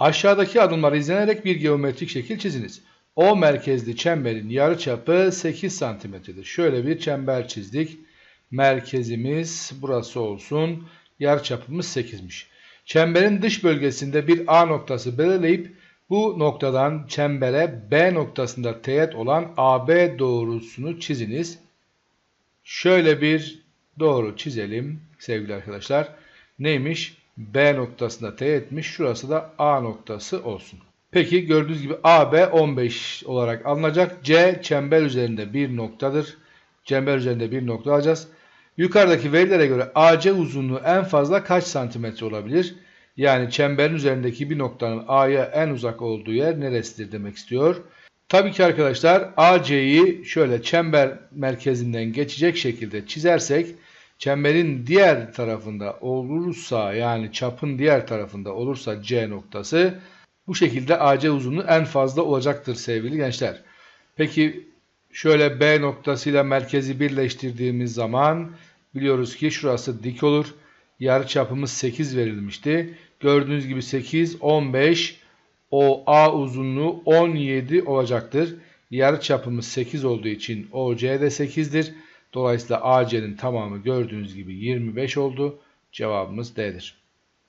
Aşağıdaki adımlar izlenerek bir geometrik şekil çiziniz. O merkezli çemberin yarıçapı 8 santimetredir. Şöyle bir çember çizdik. Merkezimiz burası olsun. Yarıçapımız 8'miş. Çemberin dış bölgesinde bir A noktası belirleyip bu noktadan çembere B noktasında teğet olan AB doğrusunu çiziniz. Şöyle bir doğru çizelim sevgili arkadaşlar. Neymiş? B noktasında teğetmiş. Şurası da A noktası olsun. Peki gördüğünüz gibi AB 15 olarak alınacak. C çember üzerinde bir noktadır. Çember üzerinde bir nokta alacağız. Yukarıdaki verilere göre AC uzunluğu en fazla kaç santimetre olabilir? Yani çemberin üzerindeki bir noktanın A'ya en uzak olduğu yer neresidir demek istiyor. Tabii ki arkadaşlar AC'yi şöyle çember merkezinden geçecek şekilde çizersek çemberin diğer tarafında olursa yani çapın diğer tarafında olursa C noktası bu şekilde AC uzunluğu en fazla olacaktır sevgili gençler. Peki şöyle B noktasıyla merkezi birleştirdiğimiz zaman biliyoruz ki şurası dik olur. Yarı çapımız 8 verilmişti. Gördüğünüz gibi 8, 15, o A uzunluğu 17 olacaktır. Yarı çapımız 8 olduğu için OC de 8'dir. Dolayısıyla AC'nin tamamı gördüğünüz gibi 25 oldu. Cevabımız D'dir.